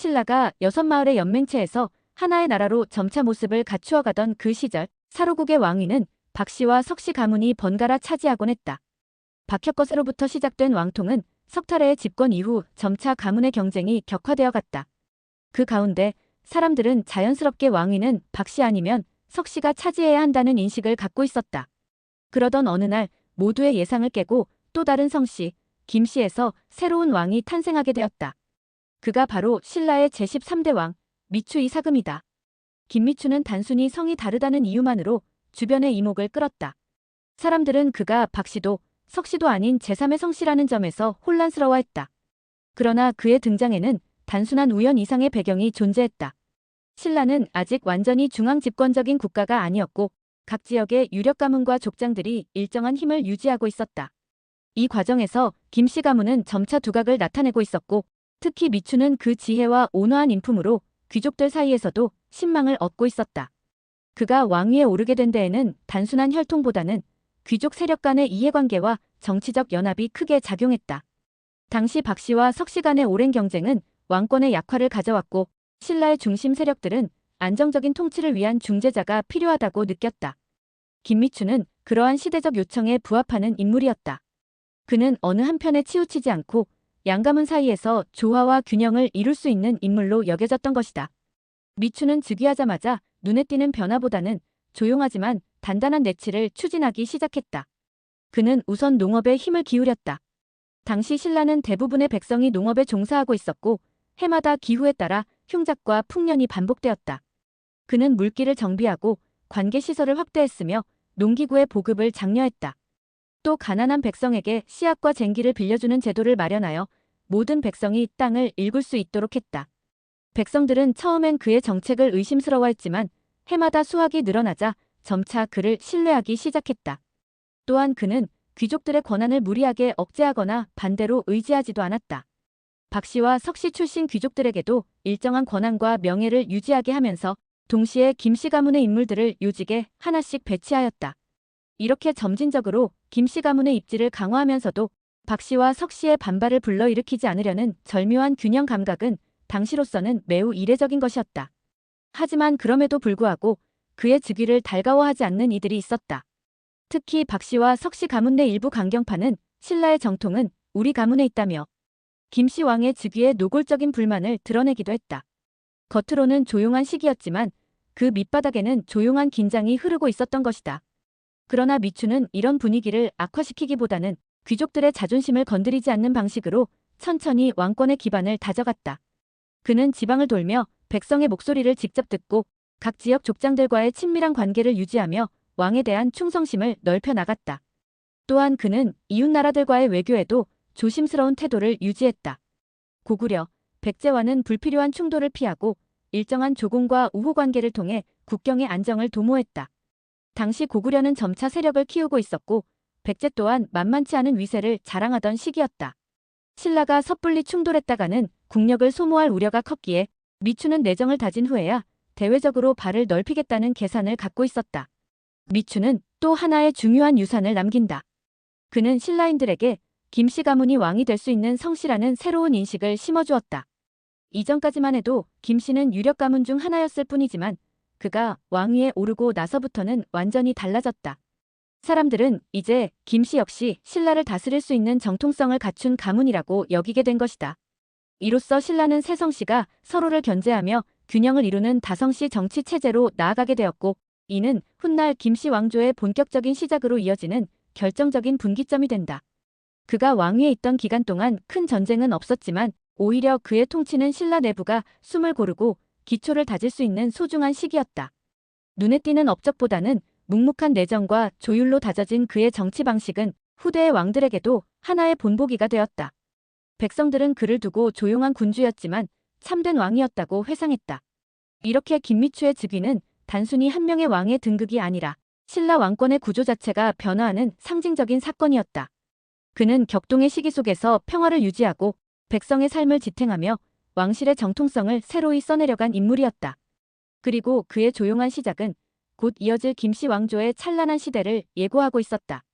신라가 여섯 마을의 연맹체에서 하나의 나라로 점차 모습을 갖추어가던 그 시절 사로국의 왕위는 박씨와 석씨 가문이 번갈아 차지하곤 했다. 박혁거세로부터 시작된 왕통은 석탈의 집권 이후 점차 가문의 경쟁이 격화되어 갔다. 그 가운데 사람들은 자연스럽게 왕위는 박씨 아니면 석씨가 차지해야 한다는 인식을 갖고 있었다. 그러던 어느 날 모두의 예상을 깨고 또 다른 성씨, 김씨에서 새로운 왕이 탄생하게 되었다. 그가 바로 신라의 제13대 왕, 미추 이사금이다. 김미추는 단순히 성이 다르다는 이유만으로 주변의 이목을 끌었다. 사람들은 그가 박씨도 석씨도 아닌 제3의 성씨라는 점에서 혼란스러워했다. 그러나 그의 등장에는 단순한 우연 이상의 배경이 존재했다. 신라는 아직 완전히 중앙 집권적인 국가가 아니었고 각 지역의 유력 가문과 족장들이 일정한 힘을 유지하고 있었다. 이 과정에서 김씨 가문은 점차 두각을 나타내고 있었고 특히 미추는 그 지혜와 온화한 인품으로 귀족들 사이에서도 신망을 얻고 있었다. 그가 왕위에 오르게 된 데에는 단순한 혈통보다는 귀족 세력 간의 이해관계와 정치적 연합이 크게 작용했다. 당시 박 씨와 석 씨 간의 오랜 경쟁은 왕권의 약화를 가져왔고 신라의 중심 세력들은 안정적인 통치를 위한 중재자가 필요하다고 느꼈다. 김미추는 그러한 시대적 요청에 부합하는 인물이었다. 그는 어느 한편에 치우치지 않고 양가문 사이에서 조화와 균형을 이룰 수 있는 인물로 여겨졌던 것이다. 미추는 즉위하자마자 눈에 띄는 변화보다는 조용하지만 단단한 내치를 추진하기 시작했다. 그는 우선 농업에 힘을 기울였다. 당시 신라는 대부분의 백성이 농업에 종사하고 있었고 해마다 기후에 따라 흉작과 풍년이 반복되었다. 그는 물길을 정비하고 관계시설을 확대했으며 농기구의 보급을 장려했다. 또 가난한 백성에게 씨앗과 쟁기를 빌려주는 제도를 마련하여 모든 백성이 땅을 일굴 수 있도록 했다. 백성들은 처음엔 그의 정책을 의심스러워했지만 해마다 수확이 늘어나자 점차 그를 신뢰하기 시작했다. 또한 그는 귀족들의 권한을 무리하게 억제하거나 반대로 의지하지도 않았다. 박 씨와 석 씨 출신 귀족들에게도 일정한 권한과 명예를 유지하게 하면서 동시에 김 씨 가문의 인물들을 요직에 하나씩 배치하였다. 이렇게 점진적으로 김씨 가문의 입지를 강화하면서도 박 씨와 석 씨의 반발을 불러일으키지 않으려는 절묘한 균형 감각은 당시로서는 매우 이례적인 것이었다. 하지만 그럼에도 불구하고 그의 즉위를 달가워하지 않는 이들이 있었다. 특히 박 씨와 석 씨 가문 내 일부 강경파는 신라의 정통은 우리 가문에 있다며 김씨 왕의 즉위에 노골적인 불만을 드러내기도 했다. 겉으로는 조용한 시기였지만 그 밑바닥에는 조용한 긴장이 흐르고 있었던 것이다. 그러나 미추는 이런 분위기를 악화시키기보다는 귀족들의 자존심을 건드리지 않는 방식으로 천천히 왕권의 기반을 다져갔다. 그는 지방을 돌며 백성의 목소리를 직접 듣고 각 지역 족장들과의 친밀한 관계를 유지하며 왕에 대한 충성심을 넓혀 나갔다. 또한 그는 이웃 나라들과의 외교에도 조심스러운 태도를 유지했다. 고구려, 백제와는 불필요한 충돌을 피하고 일정한 조공과 우호 관계를 통해 국경의 안정을 도모했다. 당시 고구려는 점차 세력을 키우고 있었고 백제 또한 만만치 않은 위세를 자랑하던 시기였다. 신라가 섣불리 충돌했다가는 국력을 소모할 우려가 컸기에 미추는 내정을 다진 후에야 대외적으로 발을 넓히겠다는 계산을 갖고 있었다. 미추는 또 하나의 중요한 유산을 남긴다. 그는 신라인들에게 김씨 가문이 왕이 될 수 있는 성씨라는 새로운 인식을 심어주었다. 이전까지만 해도 김씨는 유력 가문 중 하나였을 뿐이지만 그가 왕위에 오르고 나서부터는 완전히 달라졌다. 사람들은 이제 김씨 역시 신라를 다스릴 수 있는 정통성을 갖춘 가문이라고 여기게 된 것이다. 이로써 신라는 세 성씨가 서로를 견제하며 균형을 이루는 다성씨 정치 체제로 나아가게 되었고 이는 훗날 김씨 왕조의 본격적인 시작으로 이어지는 결정적인 분기점이 된다. 그가 왕위에 있던 기간 동안 큰 전쟁은 없었지만 오히려 그의 통치는 신라 내부가 숨을 고르고 기초를 다질 수 있는 소중한 시기였다. 눈에 띄는 업적보다는 묵묵한 내정과 조율로 다져진 그의 정치 방식은 후대의 왕들에게도 하나의 본보기가 되었다. 백성들은 그를 두고 조용한 군주였지만 참된 왕이었다고 회상했다. 이렇게 김미추의 즉위는 단순히 한 명의 왕의 등극이 아니라 신라 왕권의 구조 자체가 변화하는 상징적인 사건이었다. 그는 격동의 시기 속에서 평화를 유지하고 백성의 삶을 지탱하며 왕실의 정통성을 새로이 써내려간 인물이었다. 그리고 그의 조용한 시작은 곧 이어질 김씨 왕조의 찬란한 시대를 예고하고 있었다.